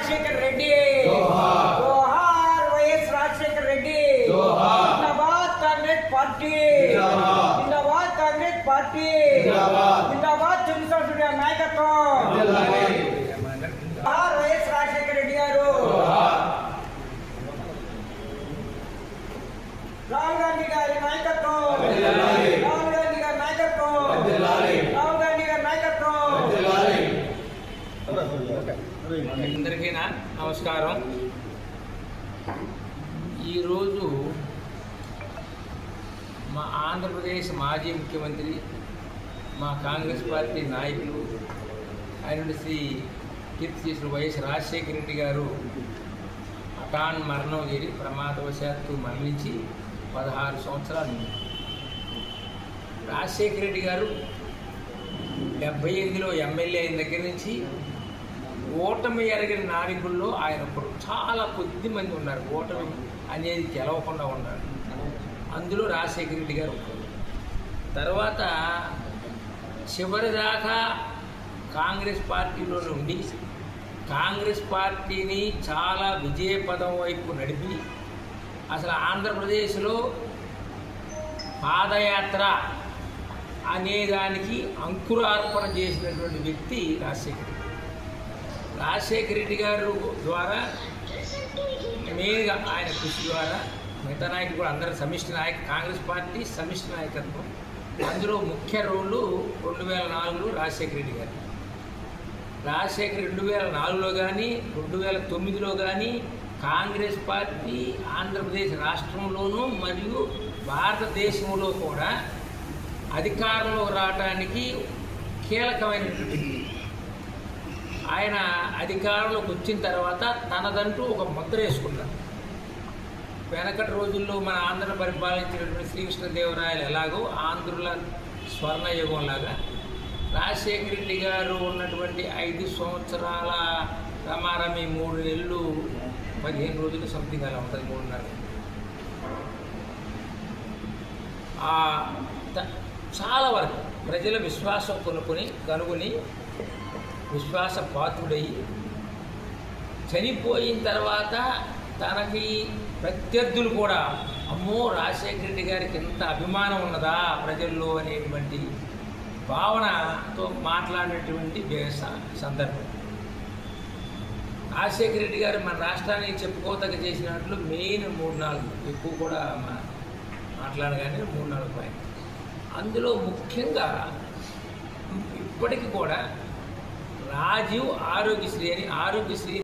రాజశేఖర్ రెడ్డి జోహార్. జోహార్ వైఎస్ రాజశేఖర్ రెడ్డి జోహార్. జిందాబాద్ కాంగ్రెస్ పార్టీ జిందాబాద్. జిందాబాద్ కాంగ్రెస్ పార్టీ జిందాబాద్. జిందాబాద్ చంద్రశేఖర్ రెడ్డి గారి నాయకత్వం జిల్లాని జోహార్ వైఎస్ రాజశేఖర్ రెడ్డి గారు జోహార్. రాహుల్ గాంధీ గారి నాయకత్వం వర్ధిల్లాలి. రాహుల్ గాంధీ గారి నాయకత్వం వర్ధిల్లాలి. రాహుల్ గాంధీ గారి నాయకత్వం జిల్లాని అందరికీ నా నమస్కారం. ఈరోజు మా ఆంధ్రప్రదేశ్ మాజీ ముఖ్యమంత్రి మా కాంగ్రెస్ పార్టీ నాయకులు అయినటువంటి శ్రీ చేసిన వైఎస్ రాజశేఖర రెడ్డి గారు అటాన్ మరణం చేరి ప్రమాదవశాత్తు మరణించి పదహారు సంవత్సరాలు రాజశేఖర రెడ్డి గారు డెబ్బై ఎనిమిదిలో ఎమ్మెల్యే అయిన దగ్గర నుంచి ఓటమి ఎరగిన నాయకుల్లో ఆయన ఒకరు చాలా కొద్ది మంది ఉన్నారు. ఓటమి అనేది గెలవకుండా ఉన్నారు. అందులో రాజశేఖర రెడ్డి గారు ఒకరు తర్వాత చివరిదాకా కాంగ్రెస్ పార్టీలో ఉండి కాంగ్రెస్ పార్టీని చాలా విజయపదం వైపు నడిపి అసలు ఆంధ్రప్రదేశ్లో పాదయాత్ర అనేదానికి అంకురార్పణ చేసినటువంటి వ్యక్తి రాజశేఖర్ రెడ్డి. రాజశేఖర రెడ్డి గారు ద్వారా మెయిన్గా ఆయన కృషి ద్వారా మిగతా నాయకులు కూడా అందరూ సమిష్టి నాయక కాంగ్రెస్ పార్టీ సమిష్టి నాయకత్వం. అందులో ముఖ్య రోళ్ళు రెండు వేల నాలుగులో రాజశేఖర రెడ్డి గారు. రాజశేఖర్ రెండు వేల నాలుగులో కానీ రెండు వేల తొమ్మిదిలో కానీ కాంగ్రెస్ పార్టీ ఆంధ్రప్రదేశ్ రాష్ట్రంలోనూ మరియు భారతదేశంలో కూడా అధికారంలో రావడానికి కీలకమైనటువంటి ఆయన అధికారంలోకి వచ్చిన తర్వాత తనదంటూ ఒక ముద్ర వేసుకున్నారు. వెనకటి రోజుల్లో మన ఆంధ్ర పరిపాలించినటువంటి శ్రీకృష్ణదేవరాయలు ఎలాగో ఆంధ్రుల స్వర్ణయుగంలాగా రాజశేఖర రెడ్డి గారు ఉన్నటువంటి ఐదు సంవత్సరాల రమారమి మూడు నెలలు పదిహేను రోజులు సంథింగ్ అలా ఉంటుంది మూడున్నర. చాలా వరకు ప్రజల విశ్వాసం కొనుక్కొని కనుగొని విశ్వాస చనిపోయిన తర్వాత తనకి ప్రత్యర్థులు కూడా అమ్మో రాజశేఖర రెడ్డి గారికి ఎంత అభిమానం ఉన్నదా ప్రజల్లో అనేటువంటి భావనతో మాట్లాడినటువంటి సందర్భం. రాజశేఖర రెడ్డి గారు మన రాష్ట్రానికి చెప్పుకోదగ్గ చేసినట్లు మెయిన్ మూడు నాలుగు ఎక్కువ కూడా మా- మాట్లాడగానే మూడు నాలుగు పాయింట్ అందులో ముఖ్యంగా ఇప్పటికి కూడా రాజీవ్ ఆరోగ్యశ్రీ అని ఆరోగ్యశ్రీ